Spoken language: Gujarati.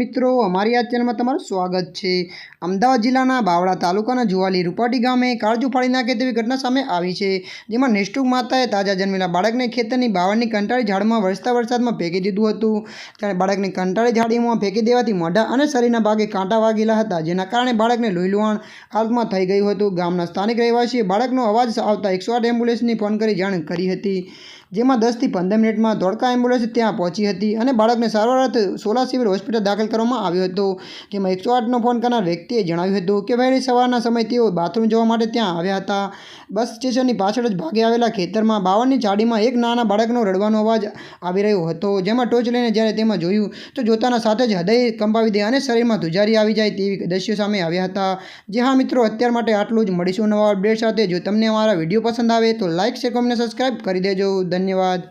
મિત્રો. અમારી આ ચેનલમાં તમારું સ્વાગત છે. અમદાવાદ જિલ્લાના બાવળા તાલુકાના જુવાલી રૂપાટી ગામે કાળજુ ફાડી નાખે તેવી ઘટના સામે આવી છે, જેમાં નિષ્ઠુક માતાએ તાજા જન્મેલા બાળકને ખેતરની બાવળની કંટાળી ઝાડમાં વરસતા વરસાદમાં ફેંકી દીધું હતું. ત્યારે બાળકને કંટાળી ઝાડીમાં ફેંકી દેવાથી મોઢા અને શરીરના ભાગે કાંટા વાગેલા હતા, જેના કારણે બાળકને લોહીલુહાણ હાલમાં થઈ ગયું હતું. ગામના સ્થાનિક રહેવાસીએ બાળકનો અવાજ આવતા એકસો આઠ એમ્બ્યુલન્સની ફોન કરી જાણ કરી હતી. જેમાં દસથી પંદર મિનિટમાં ધોળકા એમ્બ્યુલન્સ ત્યાં પહોંચી હતી અને બાળકને સારવાર અર્થે સોલા સિવિલ હોસ્પિટલ દાખલ કરવામાં આવ્યો હતો. જેમાં એકસો આઠનો ફોન કરનાર વ્યક્તિએ જણાવ્યું હતું કે, વહેલી સવારના સમયે તેઓ બાથરૂમ જવા માટે ત્યાં આવ્યા હતા. બસ સ્ટેશનની પાછળ જ ભાગે આવેલા ખેતરમાં બાવળની ચાડીમાં એક નાના બાળકનો રડવાનો અવાજ આવી રહ્યો હતો, જેમાં ટોચ લઈને જ્યારે તેમાં જોયું તો જોતાના સાથે જ હૃદય કંપાવી દે અને શરીરમાં ધુજારી આવી જાય તેવી દ્રશ્યો સામે આવ્યા હતા. જે હા મિત્રો, અત્યાર માટે આટલું જ. મળીશું નવા અપડેટ સાથે. જો તમને અમારા વીડિયો પસંદ આવે તો લાઇક શેર કોમને સબસ્ક્રાઈબ કરી દેજો. ધન્યવાદ